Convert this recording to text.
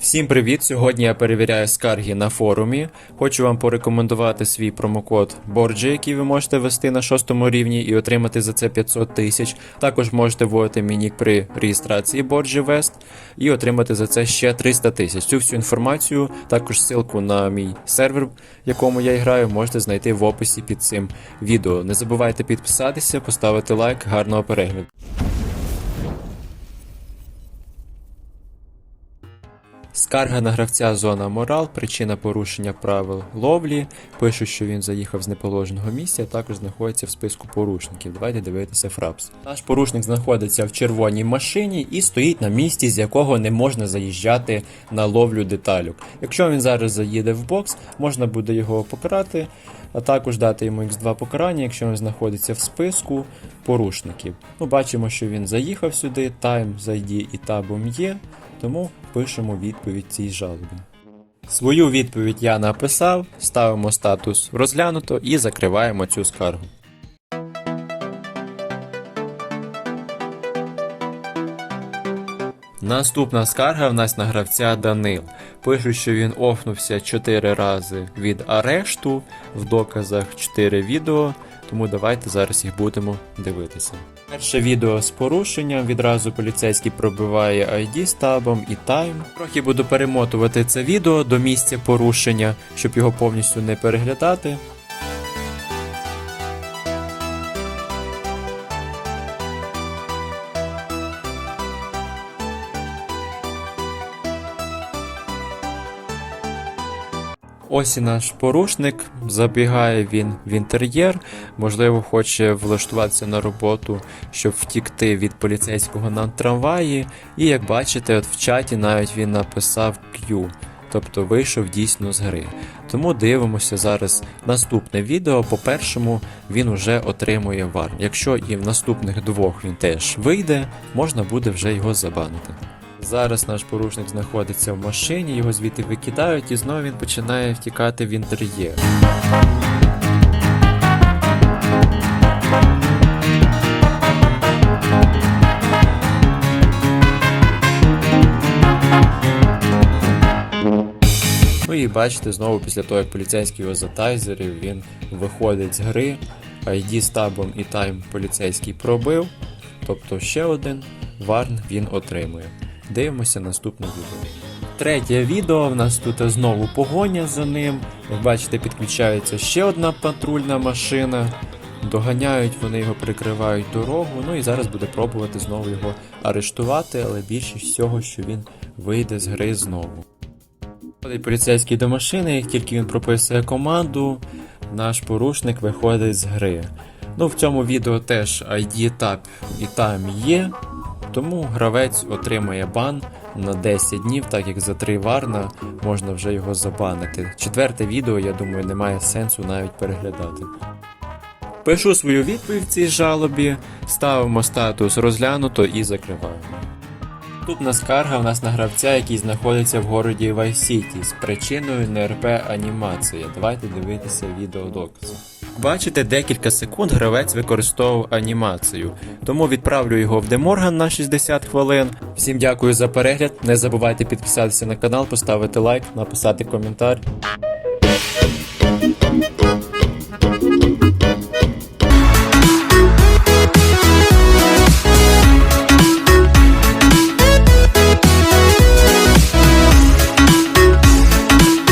Всім привіт! Сьогодні я перевіряю скарги на форумі. Хочу вам порекомендувати свій промокод Борджі, який ви можете ввести на шостому рівні і отримати за це 500 тисяч. Також можете вводити мій при реєстрації Борджі Вест і отримати за це ще 300 тисяч. Цю всю інформацію, також ссылку на мій сервер, в якому я граю, можете знайти в описі під цим відео. Не забувайте підписатися, поставити лайк, гарного перегляду. Скарга на гравця зона морал, причина порушення правил ловлі. Пише, що він заїхав з неположеного місця, також знаходиться в списку порушників. Давайте дивитися фрапс. Наш порушник знаходиться в червоній машині і стоїть на місці, з якого не можна заїжджати на ловлю деталюк. Якщо він зараз заїде в бокс, можна буде його покарати, а також дати йому X2 покарання, якщо він знаходиться в списку порушників. Ну, бачимо, що він заїхав сюди, тайм з ID і табом є. Тому пишемо відповідь цій жалобі. Свою відповідь я написав, ставимо статус розглянуто і закриваємо цю скаргу. Наступна скарга в нас на гравця Данил. Пишуть, що він офнувся 4 рази від арешту, в доказах 4 відео, тому давайте зараз їх будемо дивитися. Перше відео з порушенням, відразу поліцейський пробиває ID з табом і тайм. Трохи буду перемотувати це відео до місця порушення, щоб його повністю не переглядати. Ось і наш порушник. Забігає він в інтер'єр, можливо, хоче влаштуватися на роботу, щоб втікти від поліцейського на трамваї. І як бачите, от в чаті навіть він написав Q, тобто вийшов дійсно з гри. Тому дивимося зараз наступне відео. По першому він уже отримує вар. Якщо і в наступних двох він теж вийде, можна буде вже його забанити. Зараз наш порушник знаходиться в машині, його звідти викидають, і знову він починає втікати в інтер'єр. Ну і бачите, знову після того, як поліцейський його затайзерів, він виходить з гри, ID з табом і тайм поліцейський пробив, тобто ще один варн він отримує. Дивимося наступне відео. Третє відео в нас тут знову погоня за ним. Як бачите, підключається ще одна патрульна машина. Доганяють, вони його прикривають дорогу. Ну і зараз буде пробувати знову його арештувати, але більше всього, що він вийде з гри знову. Виходить поліцейський до машини, як тільки він прописує команду, наш порушник виходить з гри. Ну, в цьому відео теж ID tab і там є, тому гравець отримує бан на 10 днів, так як за 3 варна можна вже його забанити. Четверте відео, я думаю, немає сенсу навіть переглядати. Пишу свою відповідь в цій жалобі, ставимо статус розглянуто і закриваємо. Наступна скарга у нас на гравця, який знаходиться в городі Vice City з причиною НРП анімація. Давайте дивитися відеодокази. Бачите, декілька секунд гравець використовував анімацію, тому відправлю його в Деморган на 60 хвилин. Всім дякую за перегляд. Не забувайте підписатися на канал, поставити лайк, написати коментар.